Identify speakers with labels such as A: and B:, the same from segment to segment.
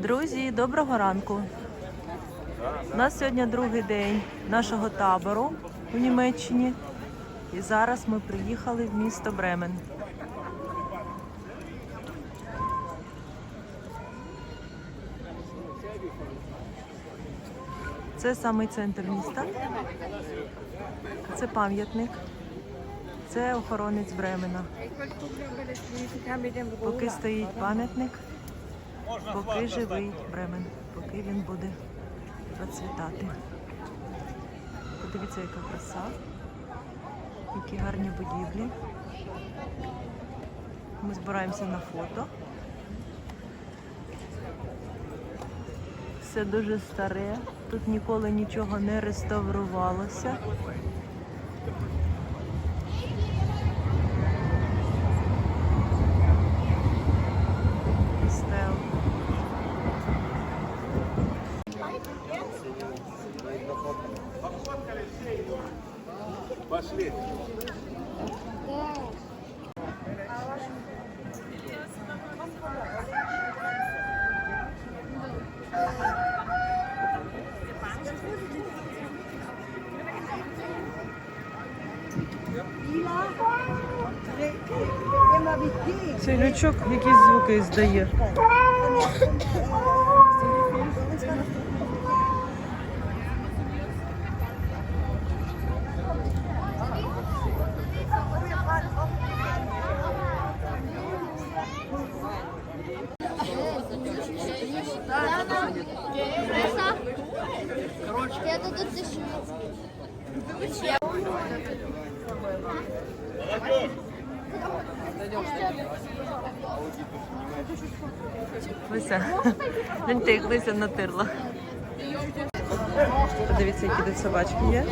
A: Друзі, доброго ранку. У нас сьогодні другий день нашого табору у Німеччині. І зараз ми приїхали в місто Бремен. Це самий центр міста. Це пам'ятник. Це охоронець Бремена. Поки стоїть пам'ятник, поки живий Бремен, поки він буде процвітати. Подивіться, яка краса, які гарні будівлі. Ми збираємося на фото. Все дуже старе, тут ніколи нічого не реставрувалося. Цей лючок якісь звуки здає. Лися. Гляньте, Лися натирла. Подивіться, які тут собачки є.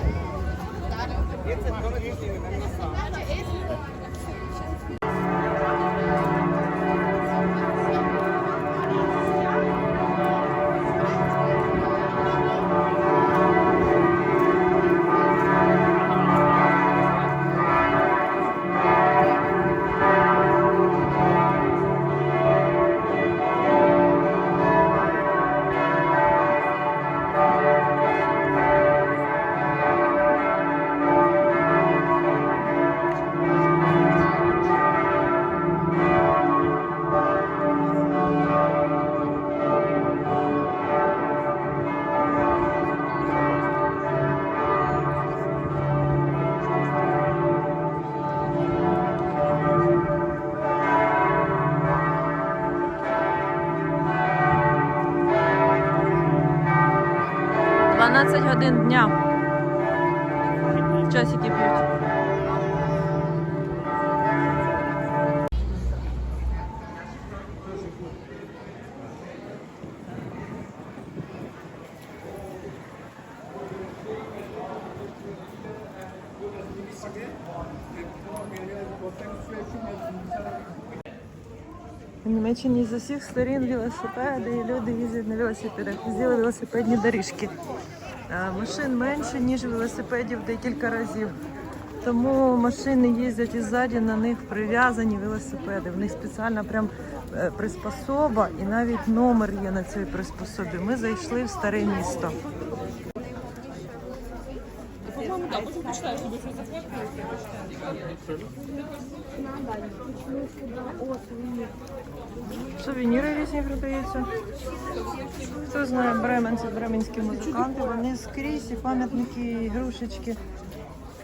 A: Дванадцять годин дня. Часики б'ють. В Німеччині з усіх сторін велосипеди, і люди їздять на велосипедах. Зробили велосипедні доріжки. Е, Машин менше, ніж велосипедів декілька разів. Тому машини їздять і ззаді на них прив'язані велосипеди. В них спеціальна прям е, приспособа і навіть номер є на цій приспособі. Ми зайшли в старе місто. Сувеніри різні продаються. Хто знає Бремен, це бременські музиканти. Вони скрізь і пам'ятники, і ігрушечки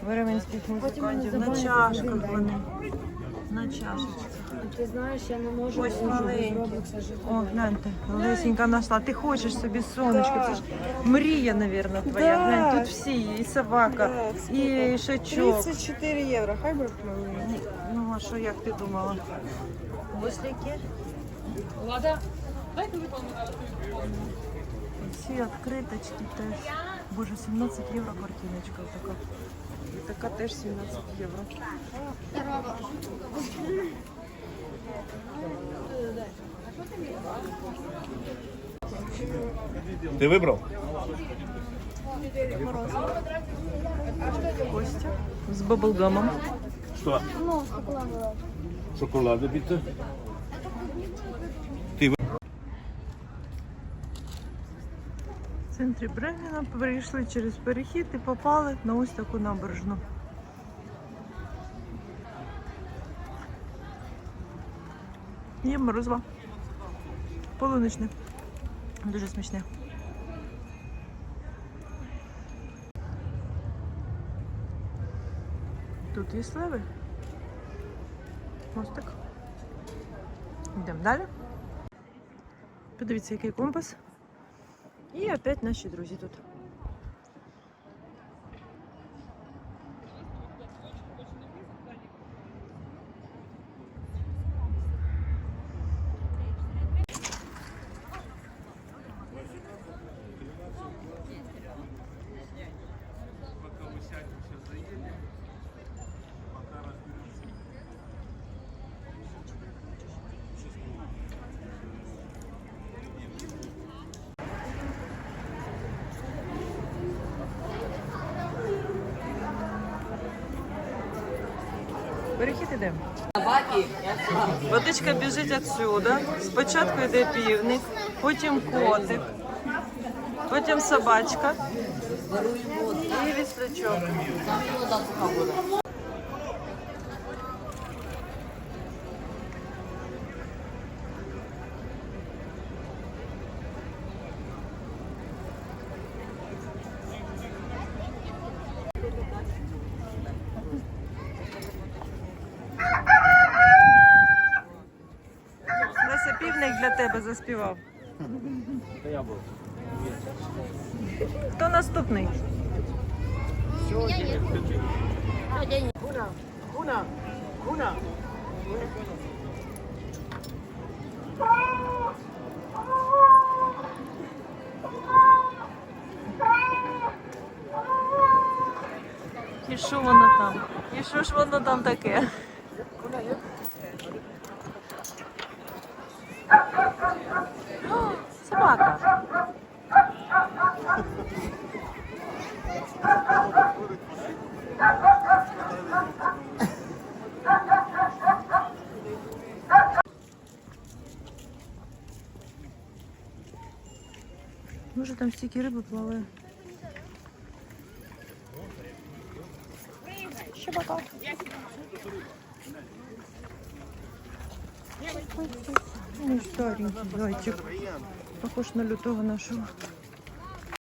A: бременських музикантів. На чашках вони. На чашечках.
B: Ти знаєш, я не можу
A: Ось маленькі. О, гляньте, Лесенька знайшла. Ти хочеш собі сонечко. Це ж мрія, мабуть, твоя.
B: Да.
A: Глянь, тут всі, є, і собака,
B: Да,
A: і шачок.
B: 34 євро, хай би.
A: Ну, а що, як ти думала? Ось які. Ці відкриточки теж. Боже, 17 євро картиночка така. Така теж 17 євро.
C: Ты выбрал?
A: Костя з баблгамом.
C: Что?
D: Ну, шоколадовая.
C: Шоколаду, bitte.
A: В центрі Бремена перейшли через перехід і попали на ось таку набережну. Є морозиво. Полуничне. Дуже смачне. Тут є сливи. Мостик. Йдемо далі. Подивіться, який компас. І опять наші друзі тут. Перехід ідемо. Водичка біжить відсюди. Спочатку йде півник, потім котик, потім собачка і віслячок. Леся півник для тебе заспівав.
C: Це я був.
A: Хто наступний? І що воно там? І що ж воно там таке? Там стільки риби плаває. пока Ну, старенький зайчик. Похож на лютого нашого.